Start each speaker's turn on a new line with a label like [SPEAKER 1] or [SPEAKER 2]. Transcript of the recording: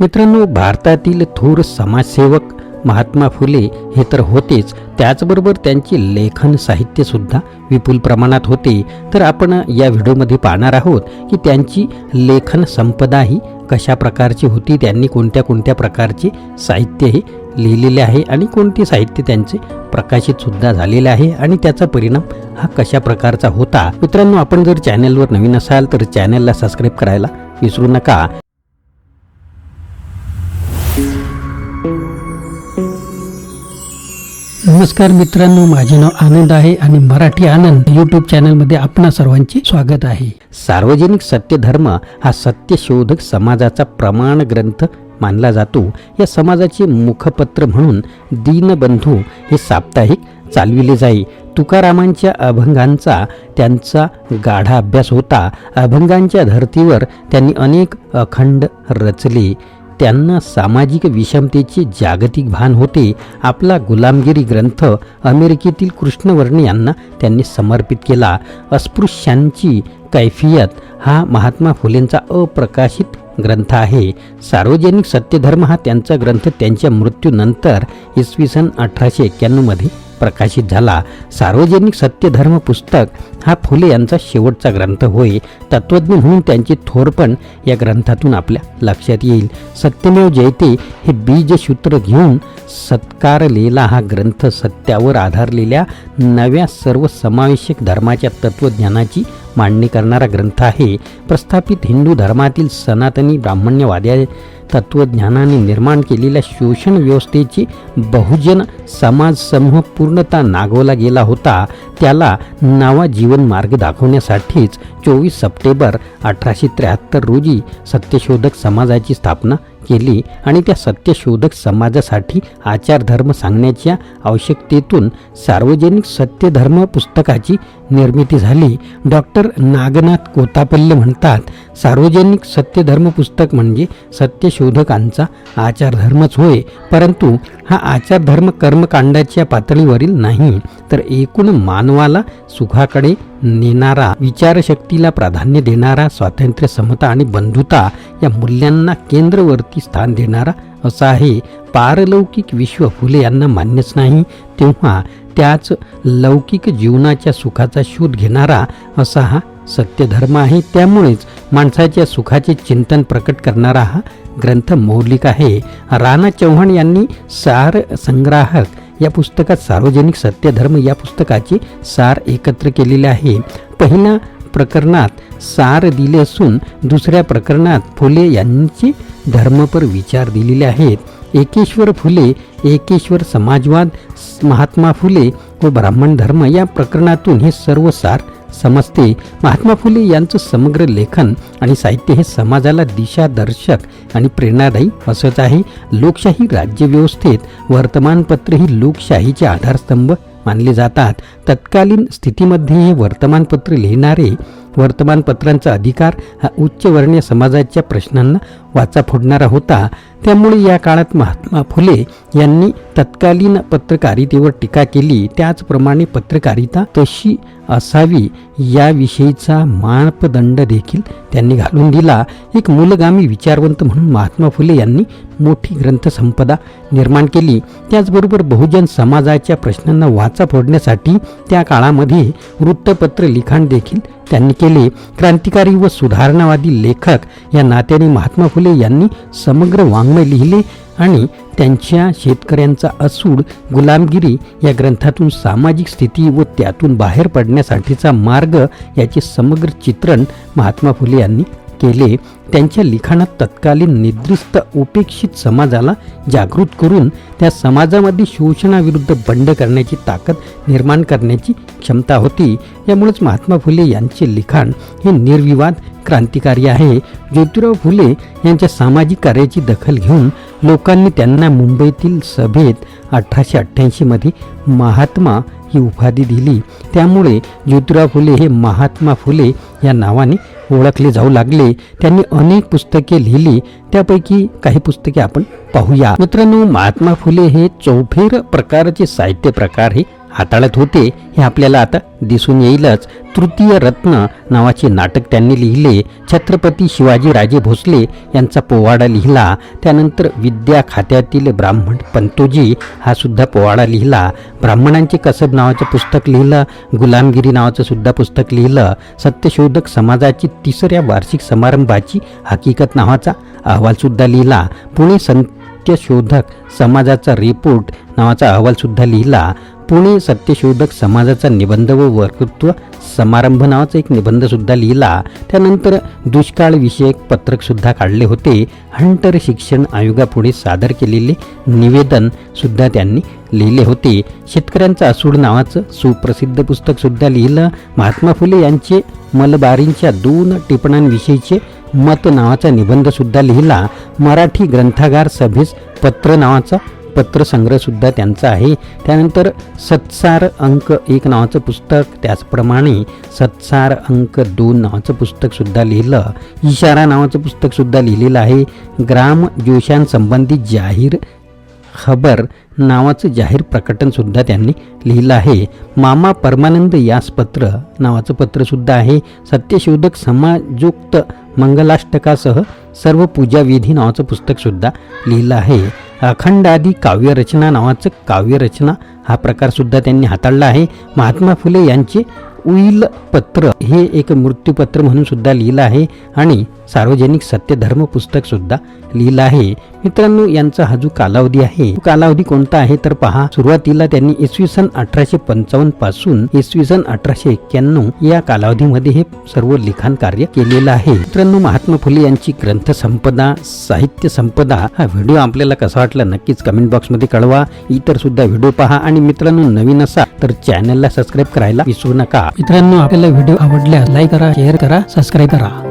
[SPEAKER 1] मित्रांनो भारतातील थोर समाजसेवक महात्मा फुले हे तर होतेच त्याचबरोबर त्यांचे लेखन साहित्यसुद्धा विपुल प्रमाणात होते तर आपण या व्हिडिओमध्ये पाहणार आहोत की त्यांची लेखन संपदा ही कशा प्रकारची होती त्यांनी कोणत्या कोणत्या प्रकारचे साहित्य हे लिहिलेले आहे आणि कोणते साहित्य त्यांचे प्रकाशितसुद्धा झालेले आहे आणि त्याचा परिणाम हा कशा प्रकारचा होता मित्रांनो आपण जर चॅनलवर नवीन असाल तर चॅनलला सबस्क्राईब करायला विसरू नका
[SPEAKER 2] नमस्कार मित्रांनो माझे नाव आनंद आहे आणि मराठी आनंद युट्यूब मध्ये आपणा सर्वांचे स्वागत आहे
[SPEAKER 3] सार्वजनिक सत्यधर्म हा सत्यशोधक समाजाचा प्रमाण ग्रंथ मानला जातो या समाजाचे मुखपत्र म्हणून दीनबंधू हे साप्ताहिक चालविले जाई तुकारामांच्या अभंगांचा त्यांचा गाढा अभ्यास होता अभंगांच्या धर्तीवर त्यांनी अनेक अखंड रचले त्यांना सामाजिक विषमतेचे जागतिक भान होते आपला गुलामगिरी ग्रंथ अमेरिकेतील कृष्णवर्ण यांना त्यांनी समर्पित केला अस्पृश्यांची कैफियत हा महात्मा फुलेंचा अप्रकाशित ग्रंथ आहे सार्वजनिक सत्यधर्म हा त्यांचा ग्रंथ त्यांच्या मृत्यूनंतर इसवी सन अठराशे एक्क्याण्णवमध्ये प्रकाशित झाला सार्वजनिक सत्यधर्म पुस्तक हा फुले यांचा शेवटचा ग्रंथ होय तत्वज्ञ म्हणून त्यांचे थोरपण या ग्रंथातून आपल्या लक्षात येईल सत्यमेव जयते हे बीजसूत्र घेऊन सत्कारलेला हा ग्रंथ सत्यावर आधारलेल्या नव्या सर्व समावेशक धर्माच्या तत्त्वज्ञानाची मांडणी करणारा ग्रंथ आहे प्रस्थापित हिंदू धर्मातील सनातनी ब्राह्मण्यवाद्या तत्त्वज्ञानाने निर्माण केलेल्या शोषण व्यवस्थेची बहुजन समाज समूह पूर्णता नागवला गेला होता त्याला नवा जीवन मार्ग दाखवण्यासाठीच चोवीस सप्टेंबर अठराशे त्र्याहत्तर रोजी सत्यशोधक समाजाची स्थापना केली आणि त्या सत्यशोधक समाजासाठी आचारधर्म सांगण्याच्या आवश्यकतेतून सार्वजनिक सत्यधर्म पुस्तकाची निर्मिती झाली डॉक्टर नागनाथ कोतापल्ले म्हणतात सार्वजनिक सत्यधर्म पुस्तक म्हणजे सत्यशोधकांचा आचारधर्मच होय परंतु हा आचारधर्म कर्मकांडाच्या पातळीवरील नाही तर एकूण मानवाला सुखाकडे नेणारा विचारशक्तीला प्राधान्य देणारा स्वातंत्र्य समता आणि बंधुता या मूल्यांना केंद्रवर्ती स्थान देणारा असा आहे पारलौकिक विश्व फुले यांना मान्यच नाही तेव्हा त्याच लौकिक जीवनाच्या सुखाचा शोध घेणारा असा हा सत्यधर्म आहे त्यामुळेच माणसाच्या सुखाचे चिंतन प्रकट करणारा हा ग्रंथ मौलिक आहे राणा चव्हाण यांनी सार संग्राहक या पुस्तकात सार्वजनिक सत्यधर्म या पुस्तकाचे सार एकत्र केलेले आहे पहिला प्रकरणात सार दिले असून दुसऱ्या प्रकरणात फुले यांचे धर्मपर विचार दिलेले आहेत एकेश्वर फुले एकेश्वर समाजवाद महात्मा फुले व ब्राह्मण धर्म या प्रकरणातून हे सर्व सार समजते महात्मा फुले यांचं समग्र लेखन आणि साहित्य हे समाजाला दिशादर्शक आणि प्रेरणादायी असंच आहे लोकशाही राज्यव्यवस्थेत वर्तमानपत्र ही लोकशाहीचे आधारस्तंभ मानले जातात तत्कालीन स्थितीमध्ये हे वर्तमानपत्र लिहिणारे वर्तमानपत्रांचा अधिकार हा उच्चवर्णीय समाजाच्या प्रश्नांना वाचा फोडणारा होता त्यामुळे या काळात महात्मा फुले यांनी तत्कालीन पत्रकारितेवर टीका केली त्याचप्रमाणे पत्रकारिता कशी असावी याविषयीचा मापदंड देखील त्यांनी घालून दिला एक मूलगामी विचारवंत म्हणून महात्मा फुले यांनी मोठी ग्रंथसंपदा निर्माण केली त्याचबरोबर बहुजन समाजाच्या प्रश्नांना वाचा फोडण्यासाठी त्या काळामध्ये वृत्तपत्र लिखाण देखील त्यांनी केले क्रांतिकारी व सुधारणावादी लेखक या नात्याने महात्मा फुले यांनी समग्र वांग वाङ्मय लिहिले आणि त्यांच्या शेतकऱ्यांचा असूड गुलामगिरी या ग्रंथातून सामाजिक स्थिती व त्यातून बाहेर पडण्यासाठीचा मार्ग याचे समग्र चित्रण महात्मा फुले यांनी केले त्यांच्या लिखाणात तत्कालीन निदृष्ट उपेक्षित समाजाला जागृत करून त्या समाजामध्ये शोषणाविरुद्ध बंड करण्याची ताकद निर्माण करण्याची क्षमता होती यामुळेच महात्मा फुले यांचे लिखाण हे निर्विवाद क्रांतिकारी आहे ज्योतिराव फुले यांच्या सामाजिक कार्याची दखल घेऊन लोकांनी त्यांना मुंबईतील सभेत अठराशे अठ्ठ्याऐंशीमध्ये महात्मा ही उपाधी दिली त्यामुळे ज्योतिराव फुले हे महात्मा फुले या नावाने ओळखले जाऊ लागले त्यांनी अनेक पुस्तके लिहिली त्यापैकी काही पुस्तके आपण पाहूया
[SPEAKER 4] मित्रांनो महात्मा फुले हे चौफेर प्रकारचे साहित्य प्रकार हे हाताळत होते हे आपल्याला आता दिसून येईलच तृतीय रत्न नावाचे नाटक त्यांनी लिहिले छत्रपती शिवाजीराजे भोसले यांचा पोवाडा लिहिला त्यानंतर विद्या खात्यातील ब्राह्मण पंतोजी हा सुद्धा पोवाडा लिहिला ब्राह्मणांचे कसब नावाचं पुस्तक लिहिलं गुलामगिरी नावाचं सुद्धा पुस्तक लिहिलं सत्यशोधक समाजाची तिसऱ्या वार्षिक समारंभाची हकीकत नावाचा अहवालसुद्धा लिहिला पुणे सत्यशोधक समाजाचा रिपोर्ट नावाचा अहवालसुद्धा लिहिला पुणे सत्यशोधक समाजाचा निबंध व वक्तृत्व समारंभ नावाचा एक निबंधसुद्धा लिहिला त्यानंतर पत्रक पत्रकसुद्धा काढले होते हंटर शिक्षण आयोगापुढे सादर केलेले निवेदनसुद्धा त्यांनी लिहिले होते शेतकऱ्यांचं असूड नावाचं सुप्रसिद्ध पुस्तकसुद्धा लिहिलं महात्मा फुले यांचे मलबारींच्या दोन टिपणांविषयीचे मत नावाचा निबंधसुद्धा लिहिला मराठी ग्रंथागार सभेस पत्र नावाचा पत्र सुद्धा त्यांचा आहे त्यानंतर सत्सार अंक एक नावाचं पुस्तक त्याचप्रमाणे सत्सार अंक दोन नावाचं पुस्तकसुद्धा लिहिलं इशारा नावाचं पुस्तकसुद्धा लिहिलेलं आहे ग्राम जोशांसंबंधी जाहीर खबर नावाचं जाहीर प्रकटनसुद्धा त्यांनी लिहिलं आहे मामा परमानंद यास पत्र नावाचं पत्रसुद्धा आहे सत्यशोधक समाजोक्त मंगलाष्टकासह सर्व पूजाविधी नावाचं पुस्तकसुद्धा लिहिलं आहे अखंड आदी काव्यरचना नावाचं रचना हा प्रकार सुद्धा त्यांनी हाताळला आहे महात्मा फुले यांचे उईल पत्र हे एक मृत्यूपत्र म्हणून सुद्धा लिहिलं आहे आणि सार्वजनिक सत्यधर्म पुस्तक सुद्धा लिहिलं आहे मित्रांनो यांचा हा जो कालावधी आहे कालावधी कोणता आहे तर पहा सुरुवातीला त्यांनी इसवी सन अठराशे पंचावन्न पासून इसवी सन अठराशे एक्क्याण्णव या कालावधीमध्ये हे सर्व लिखाण कार्य केलेलं आहे मित्रांनो महात्मा फुले यांची ग्रंथ संपदा साहित्य संपदा हा व्हिडिओ आपल्याला कसा वाटला नक्कीच कमेंट बॉक्स मध्ये कळवा इतर सुद्धा व्हिडिओ पहा आणि मित्रांनो नवीन असा तर चॅनलला सबस्क्राईब करायला विसरू नका
[SPEAKER 5] मित्रांनो आपल्याला व्हिडिओ आवडल्यास लाईक करा शेअर करा सबस्क्राईब करा